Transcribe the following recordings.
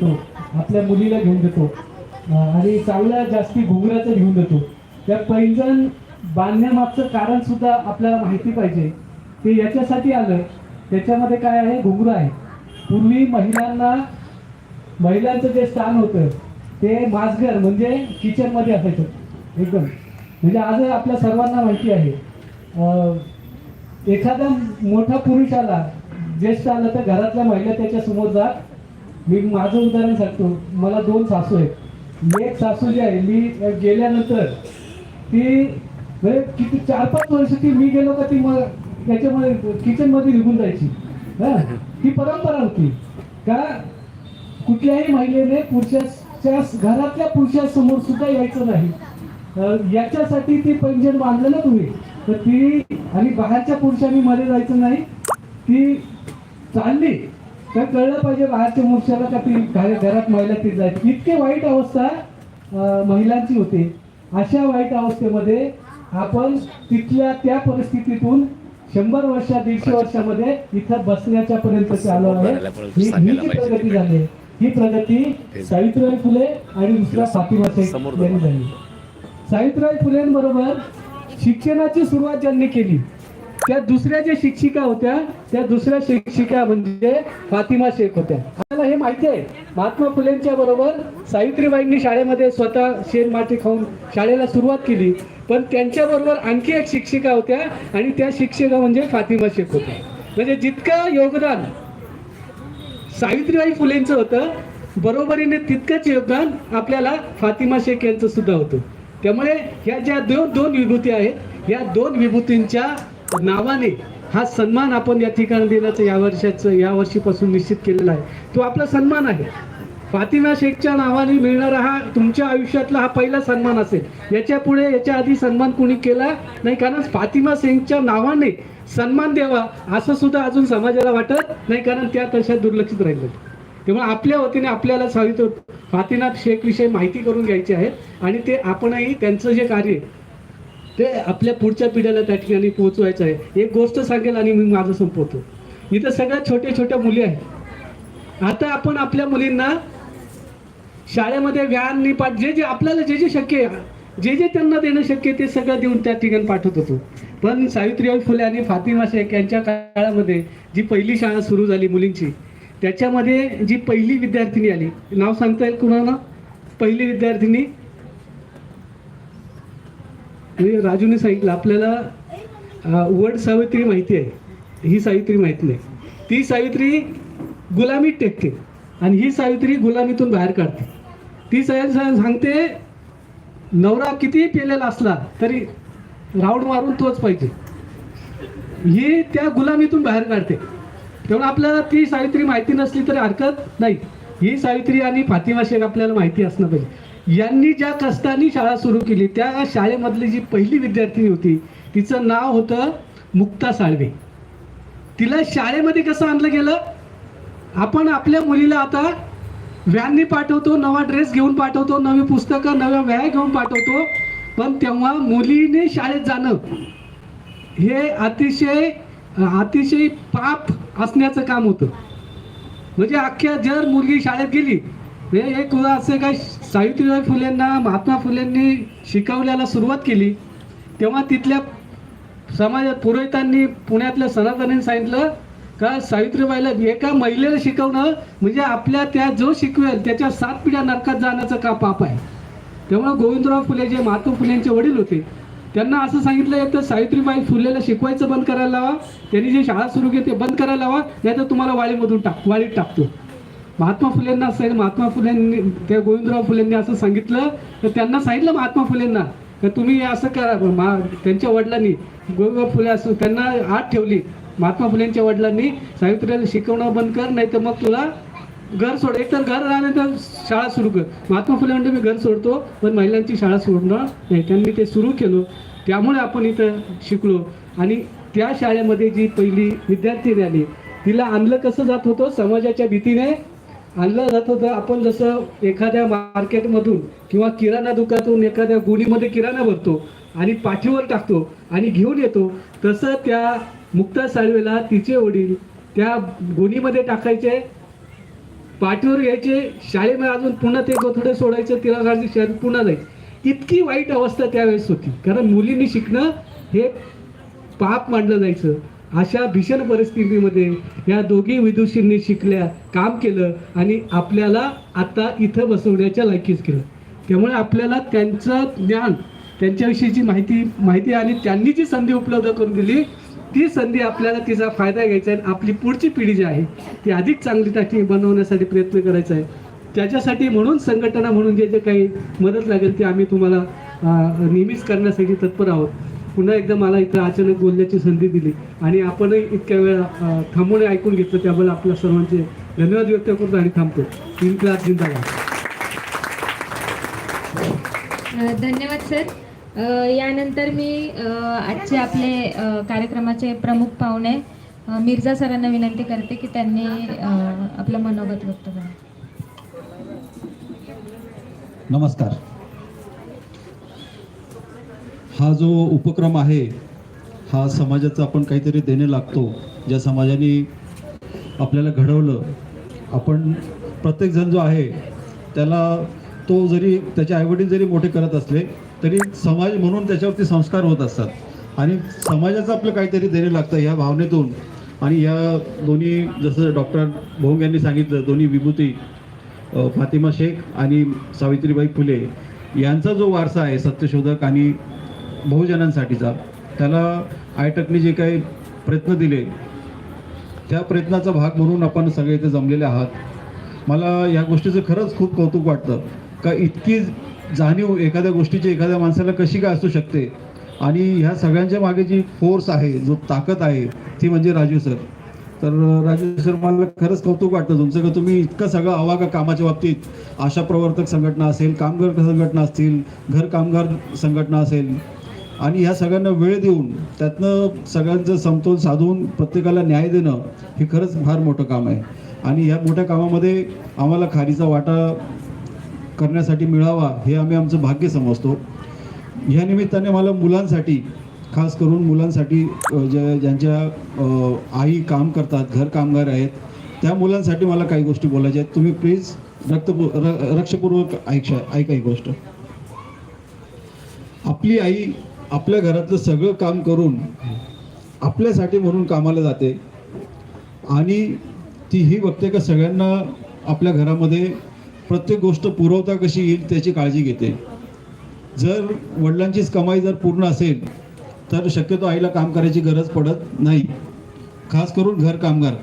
देतो. आपल्या मुलीला घेऊन देतो. आणि चांगल्या जास्ती घुंगराचं घेऊन देतो. त्या पैंजण बांधण्यामागचं कारण सुद्धा आपल्याला माहिती पाहिजे. ते याच्यासाठी आलं त्याच्यामध्ये काय आहे? घुंगरं आहे पूर्वी महिलांना महिलांचं जे स्थान होतं ते मासघर म्हणजे किचनमध्ये असायचं. एकदम. म्हणजे आज आपल्या सर्वांना माहिती आहे. अं, एखादा मोठा पुरुष आला ज्येष्ठ आला तर घरातल्या महिला त्याच्यासमोर जात मी माझं उदाहरण सांगतो. मला दोन सासू आहेत. एक सासू जी आहे मी गेल्यानंतर ती म्हणजे किती चार पाच वर्ष ती मी गेलो का ती मग त्याच्यामध्ये किचनमध्ये निघून जायची. हा? ती परंपरा होती. का कुठल्याही महिलेने पुरुषाच्या घरातल्या पुरुषासमोर सुद्धा यायचं नाही. याच्यासाठी ती पैंजण बांधलं ना तुम्ही तर ती आणि बाहेरच्या पुरुषांनी मध्ये जायचं नाही. ती चालली. तर कळलं पाहिजे बाहेरच्या पुरुषाला का ती घरा- घरात महिला ती जायची इतके वाईट अवस्था महिलांची होती. अशा वाईट अवस्थेमध्ये आपण तिथल्या त्या परिस्थितीतून शंभर वर्ष दीडशे वर्षामध्ये इथं बसण्याच्या पर्यंत आलो आहे. ही जी प्रगती झाली ही प्रगती सावित्रीबाई फुले आणि दुसऱ्या फातिमा यांनी झाली. सावित्रीबाई फुलेंबरोबर शिक्षणाची सुरुवात ज्यांनी केली त्या दुसऱ्या ज्या शिक्षिका होत्या त्या दुसऱ्या शिक्षिका म्हणजे फातिमा शेख होत्या. आपल्याला हे माहिती आहे महात्मा फुलेंच्या बरोबर सावित्रीबाईंनी शाळेमध्ये स्वतः शेण माती खाऊन शाळेला सुरुवात केली. पण त्यांच्याबरोबर आणखी एक शिक्षिका होत्या आणि त्या शिक्षिका म्हणजे फातिमा शेख होत्या. म्हणजे जितकं योगदान सावित्रीबाई फुलेंचं होतं बरोबरीने तितकंच योगदान आपल्याला फातिमा शेख यांचं सुद्धा होतं. त्यामुळे ह्या ज्या दोन दोन विभूती आहेत या दोन विभूतींच्या नावाने हा सन्मान आपण या ठिकाणी देण्याचं या वर्षाचं या वर्षीपासून निश्चित केलेला आहे. तो आपला सन्मान आहे. फातिमा शेखच्या नावाने मिळणारा हा तुमच्या आयुष्यातला हा पहिला सन्मान असेल. याच्यापुढे याच्या आधी सन्मान कोणी केला नाही? कारण फातिमा शेखच्या नावाने सन्मान द्यावा असं सुद्धा अजून समाजाला वाटत नाही. कारण त्या तशा दुर्लक्षित राहिलं तेव्हा आपल्या वतीने आपल्याला सावित्र फातिमा शेख विषयी माहिती करून घ्यायची आहे. आणि ते आपणही त्यांचं जे कार्य आहे, ते आपल्या पुढच्या पिढ्याला त्या ठिकाणी पोहोचवायचं आहे. एक गोष्ट सांगेल आणि मी माझं संपवतो. इथं सगळ्यात छोट्या छोट्या मुली आहेत. आता आपण आपल्या मुलींना शाळेमध्ये व्यान निपाट जे जे आपल्याला जे जे शक्य आहे जे जे त्यांना देणं शक्य ते सगळं देऊन त्या ठिकाणी पाठवत होतो. पण सावित्रीबाई फुले आणि फातिमा शेख यांच्या काळामध्ये जी पहिली शाळा सुरू झाली मुलींची त्याच्यामध्ये जी पहिली विद्यार्थिनी आली नाव सांगता येईल कुणाला? पहिली विद्यार्थिनी म्हणजे राजूने सांगितलं आपल्याला वड सावित्री माहिती आहे. ही सावित्री माहिती नाही. ती सावित्री गुलामीत टेकते आणि ही सावित्री गुलामीतून बाहेर काढते. ती साहेब सांगते नवरा कितीही पेलेला असला तरी राऊंड मारून तोच पाहिजे. ही त्या गुलामीतून बाहेर काढते. तेव्हा आपल्याला ती सावित्री माहिती नसली तरी हरकत नाही. ही सावित्री आणि फातिमा शेख आपल्याला माहिती असणं पाहिजे. यांनी ज्या कष्टाने शाळा सुरू केली त्या शाळेमधली जी पहिली विद्यार्थिनी होती तिचं नाव होतं मुक्ता साळवे. तिला शाळेमध्ये कसं आणलं गेलं? आपण आपल्या मुलीला आता व्हॅननी पाठवतो नवा ड्रेस घेऊन पाठवतो नवी पुस्तकं नव्या वह्या घेऊन पाठवतो पण तेव्हा मुलीने शाळेत जाणं हे अतिशय अतिशय पाप असण्याचं काम होतं. म्हणजे अख्ख्या जर मुलगी शाळेत गेली हे एक असं काय सावित्रीबाई फुलेंना महात्मा फुलेंनी शिकवल्याला सुरुवात केली. तेव्हा तिथल्या समाजात पुरोहितांनी पुण्यातल्या सनातनींनी सांगितलं का सावित्रीबाईला एका महिलेला शिकवणं म्हणजे आपल्या त्या जो शिकवेल त्याच्या सात पिढ्या नरकात जाण्याचं का पाप आहे? तेव्हा गोविंदराव फुले जे महात्मा फुलेंचे वडील होते त्यांना असं सांगितलं एक तर सावित्रीबाई फुलेला शिकवायचं बंद करायला लावा. त्यांनी जी शाळा सुरू केली ते बंद करायला लावा. नाही तर तुम्हाला वाळीमधून टाक वाळीत टाकतो. महात्मा फुलेंना असेल महात्मा फुलेंनी त्या गोविंदराव फुलेंनी असं सांगितलं तर त्यांना सांगितलं महात्मा फुलेंना तर तुम्ही असं करा. मा त्यांच्या वडिलांनी गोविंदराव फुले असं त्यांना आत ठेवली. महात्मा फुलेंच्या वडिलांनी सावित्रीला शिकवणं बंद कर नाही तर मग तुला घर सोड. एक तर घर तर शाळा सुरू कर. महात्मा फुले म्हणजे मी घर सोडतो पण महिलांची शाळा सोडणार नाही. त्यांनी ते सुरू केलं. त्यामुळे आपण इथं शिकलो. आणि त्या शाळेमध्ये जी पहिली विद्यार्थिनी आली तिला आणलं कसं जात होतं? समाजाच्या भीतीने आणलं जातं तर आपण जसं एखाद्या मार्केटमधून किंवा किराणा दुकानातून एखाद्या गुणीमध्ये किराणा भरतो आणि पाठीवर टाकतो आणि घेऊन येतो तसं त्या मुक्ता साळवेला तिचे वडील त्या गोणीमध्ये टाकायचे पाठीवर घ्यायचे शाळेमध्ये अजून पुन्हा ते गोथडे सोडायचं तिला काढायचं शाळेत पुन्हा जायचे. इतकी वाईट अवस्था त्यावेळेस होती. कारण मुलींनी शिकणं हे पाप मानलं जायचं. अशा भीषण परिस्थितीमध्ये या दोघी विदुषींनी शिकल्या काम केलं आणि आपल्याला आता इथं बसवण्याच्या लायकीच केलं त्यामुळे आपल्याला त्यांचं ज्ञान त्यांच्याविषयीची माहिती माहिती आणि त्यांनी जी संधी उपलब्ध करून दिली ती संधी आपल्याला तिचा फायदा घ्यायचा आहे आणि आपली पुढची पिढी जी आहे ती अधिक चांगली टाकी बनवण्यासाठी प्रयत्न करायचा आहे. त्याच्यासाठी म्हणून संघटना म्हणून जे जे काही मदत लागेल ती आम्ही तुम्हाला नेहमीच करण्यासाठी तत्पर आहोत. पुन्हा एकदा मला इथं अचानक बोलण्याची संधी दिली. आणि आपणही इतक्या वेळा थांबून ऐकून घेतलं त्याबद्दल आपल्या सर्वांचे धन्यवाद व्यक्त करतो आणि थांबतो. तीन क्लास जिंदाबाद. धन्यवाद सर. यानंतर मी आजचे आपले कार्यक्रमाचे प्रमुख पाहुणे मिर्झा सरांना विनंती करते की त्यांनी आपलं मनोगत व्यक्त करा. नमस्कार. हा जो उपक्रम आहे हा समाजाचा आपण काहीतरी देणे लागतो. ज्या समाजाने आपल्याला घडवलं आपण प्रत्येकजण जो आहे त्याला तो जरी त्याचे आईवडील जरी मोठे करत असले तरी समाज म्हणून त्याच्यावरती संस्कार होत असतात. आणि समाजाचं आपलं काहीतरी देणे लागतं ह्या भावनेतून. आणि या दोन्ही जसं डॉक्टर भोंग यांनी सांगितलं दोन्ही विभूती फातिमा शेख आणि सावित्रीबाई फुले यांचा जो वारसा आहे सत्यशोधक आणि बहुजनांसाठीचा. त्याला आयटकने जे काही प्रयत्न दिले त्या प्रयत्नाचा भाग म्हणून आपण सगळे इथे जमलेले आहात. मला या गोष्टीचं खरंच खूप कौतुक वाटतं का इतकी जाणीव एखाद्या गोष्टीची एखाद्या माणसाला कशी काय असू शकते? आणि ह्या सगळ्यांच्या मागे जी फोर्स आहे जो ताकद आहे ती म्हणजे राजू सर. तर राजू सर मला खरंच कौतुक वाटतं तुमचं का तुम्ही इतकं सगळं अवागा कामाच्या बाबतीत? आशा प्रवर्तक संघटना असेल कामगार संघटना असतील घर कामगार संघटना असेल आणि ह्या सगळ्यांना वेळ देऊन त्यातनं सगळ्यांचं समतोल साधून प्रत्येकाला न्याय देणं हे खरंच फार मोठं काम आहे. आणि ह्या मोठ्या कामामध्ये आम्हाला खारीचा वाटा करण्यासाठी मिळावा हे आम्ही आमचं भाग्य समजतो. ह्या निमित्ताने मला मुलांसाठी खास करून मुलांसाठी ज्या ज्यांच्या आई काम करतात घर कामगार आहेत त्या मुलांसाठी मला काही गोष्टी बोलायच्या आहेत. तुम्ही प्लीज रक्तपू रक्षपूर्वक ऐक्षा ऐका ही गोष्ट. आपली आई आपल्या घरातलं सगळं काम करून आपल्यासाठी म्हणून कामाला जाते. आणि ती ही बघते का सगळ्यांना आपल्या घरामध्ये प्रत्येक गोष्ट पुरवता कशी येईल त्याची काळजी घेते. जर वडिलांचीच कमाई जर पूर्ण असेल तर शक्यतो आईला काम करायची गरज पडत नाही. खास करून घर कामगार.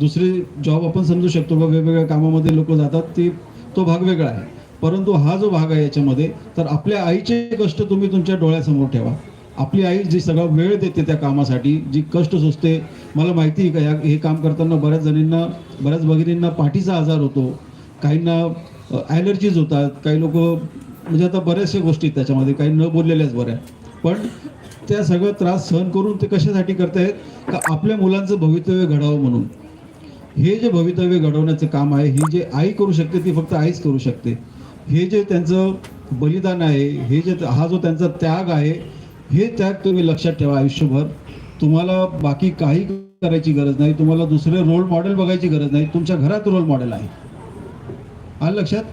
दुसरे जॉब आपण समजू शकतो बा वेगवेगळ्या कामामध्ये लोक जातात ते तो भाग वेगळा आहे. परंतु हा जो भाग आहे याच्यामध्ये तर आपल्या आईचे कष्ट तुम्ही तुमच्या डोळ्यासमोर ठेवा. आपली आई जी सगळा वेळ देते त्या कामासाठी जी कष्ट सुचते मला माहिती आहे का या हे काम करताना बऱ्याच जणींना बऱ्याच भगिनींना पाठीचा आजार होतो. काहींना ॲलर्जीज होतात. काही लोक म्हणजे आता बऱ्याचशा गोष्टी आहेत त्याच्यामध्ये काही न बोललेल्याच बऱ्या. पण त्या सगळं त्रास सहन करून ते कशासाठी करतायत? का आपल्या मुलांचं भवितव्य घडावं म्हणून. हे जे भवितव्य घडवण्याचं काम आहे ही जे आई करू शकते ती फक्त आईच करू शकते. हे जे त्यांचं बलिदान आहे हे जे हा जो त्यांचा त्याग आहे हे त्याग तुम्ही लक्षात ठेवा आयुष्यभर. तुम्हाला बाकी काही करायची गरज नाही तुम्हाला दुसरे रोल मॉडेल बघायची गरज नाही तुमच्या घरात रोल मॉडेल आहे. आलं लक्षात?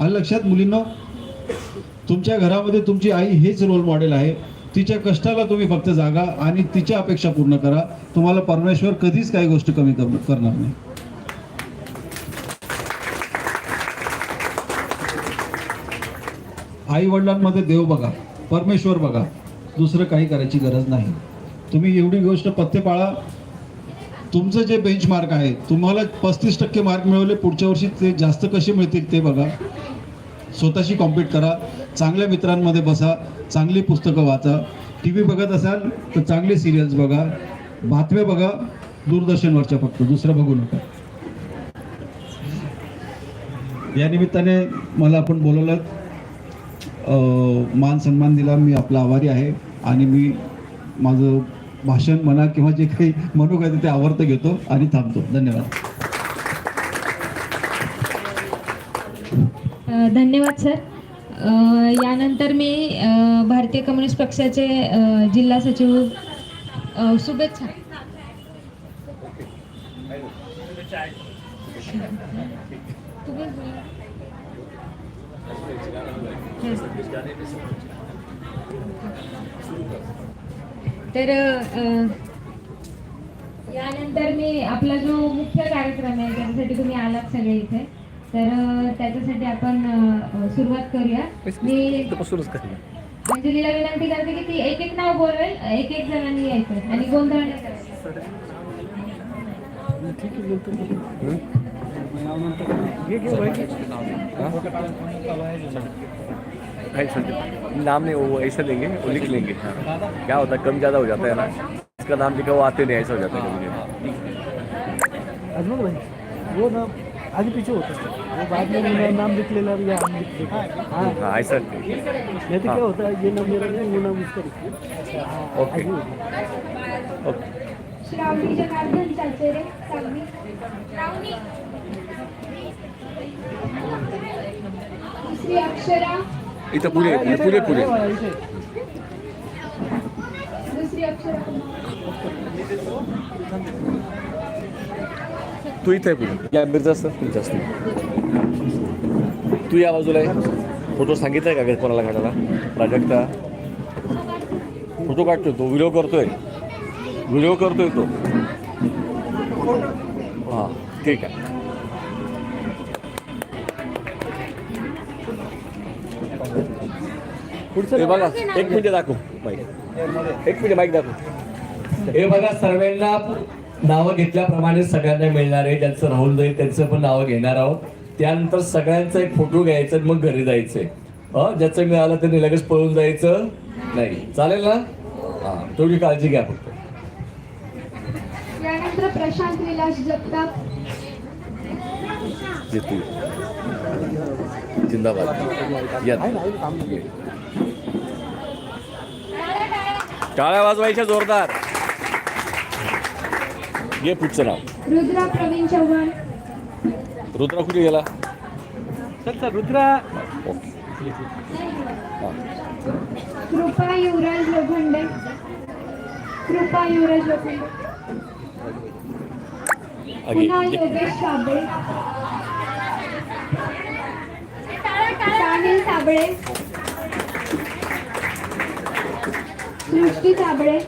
आलं लक्षात मुलींना? तुमच्या घरामध्ये तुमची आई हेच रोल मॉडेल आहे. तिच्या कष्टाला तुम्ही फक्त जागा आणि तिच्या अपेक्षा पूर्ण करा. तुम्हाला परमेश्वर कधीच काही गोष्ट कमी करणार नाही. आई वडिलांमध्ये देव बघा परमेश्वर बघा दुसरं काही करायची गरज नाही. तुम्ही एवढी गोष्ट पथ्य पाळा. तुमचं जे बेंचमार्क आहे तुम्हाला पस्तीस टक्के मार्क मिळवले पुढच्या वर्षी ते जास्त कसे मिळतील ते बघा. स्वतःशी कॉम्पीट करा. चांगल्या मित्रांमध्ये बसा चांगली पुस्तकं वाचा. टी व्ही बघत असाल तर चांगले सिरियल्स बघा. बातम्या बघा दूरदर्शनवरच्या फक्त. दुसरं बघू नका. या निमित्ताने मला आपण बोलवलं. मान सन्मान दिला मी आपला आभारी आहे आणि मी माझं भाषण म्हणा किंवा जे काही म्हणू काय ते आवडतं घेतो आणि थांबतो. धन्यवाद. धन्यवाद सर. यानंतर मी भारतीय कम्युनिस्ट पक्षाचे जिल्हा सचिव शुभेच्छा. तू बोल बोल. तर यानंतर मी आपला जो मुख्य कार्यक्रम आहे त्याच्यासाठी तुम्ही आलात सगळे इथे. तर त्याच्यासाठी आपण सुरुवात करूया. मी अंजलीला विनंती करते की ती एक एक नाव बोलवेल एक एक जणांनी यायचं आणि गोंधळ नाही करायचा. नहीं। सर नाम नहीं वो ऐसा देंगे वो लिख लेंगे। क्या होता है कम ज़्यादा हो जाता है ना। इसका नाम लिखा वो आते नहीं ऐसा हो जाता है कभी अजमल भाई वो ना आगे पीछे होता है। वो बाद में उन्होंने नाम लिख लेना या हम लिख लेते हैं। हाँ। हाँ ऐसा नहीं। तो क्या होता है ये नाम मेरा नहीं वो नाम उसका ओके। ओके। श्रावणी जनार्दन चाचेरे सांगली दुसरी अक्षरा इथं पुढे पुढे पुढे. तू इथे आहे पुढे. या असतं तुमचं असतं तू या बाजूला आहे फोटो सांगितलाय का कोणाला काढायला? प्राजक्ता. फोटो काढतोय तो व्हिडिओ करतोय. व्हिडिओ करतोय तो. हां ठीक आहे. हे बघा एक मिनिट दाखव माईक. एक मिनिट माईक दाखव. हे बघा सर्वांना नावं घेतल्याप्रमाणे सगळ्यांना मिळणार आहे. ज्यांचं राहुल जाईल त्यांचं पण नावं घेणार आहोत. त्यानंतर सगळ्यांचा एक फोटो घ्यायचा आणि मग घरी जायचंय. अं, ज्याचं मिळालं त्यांनी लगेच पळून जायचं? नाही. चालेल ना? हा थोडी काळजी घ्या फक्त. यानंतर प्रशांत विलास जगताप. जिंदाबाद. टाळ्या वाजवायच्या जोरदार. ये पुढचं नाव. रुद्रा प्रवीण चव्हाण. रुद्रा कुठे गेला? चल चल रुद्रा. कृपा युवराज लोखंडे. कृपा युवराज लोखंडे. पुन्हा आगे योगेश साबळे. साहिल साबळे. सृष्टी साबळे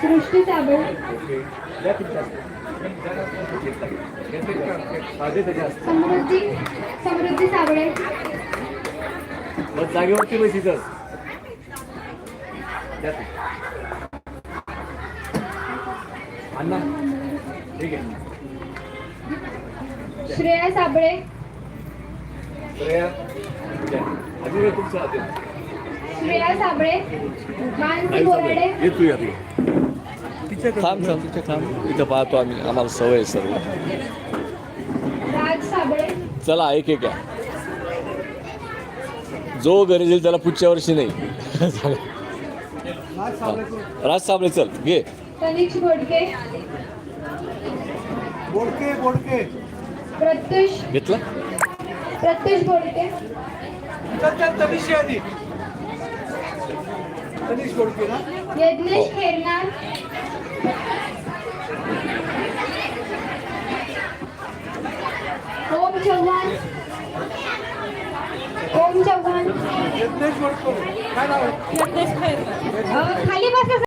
सृष्टी साबळे समृद्धी समृद्धी बस जागेवरती बस इथं. अण्णा ठीक आहे. श्रेया साबळे श्रेया अजून तुमचं साबळे मानसी बोराडे. थांब थांब तिथे थांब. इथं पाहतो आम्ही. आम्हाला सवय आहे सर्व राज साबळे. चला एक एक जो घरी जाईल त्याला पुढच्या वर्षी नाही. राज साबळे चल घे. बोडके. बोडके प्रत्युष. घेतला? प्रत्युष घोडके चल चल तनिष आधी तनिष बोडके यज्ञेश खेरनार. ओम चव्हाण. ओम चव्हाण. यज्ञेश खाली बसा.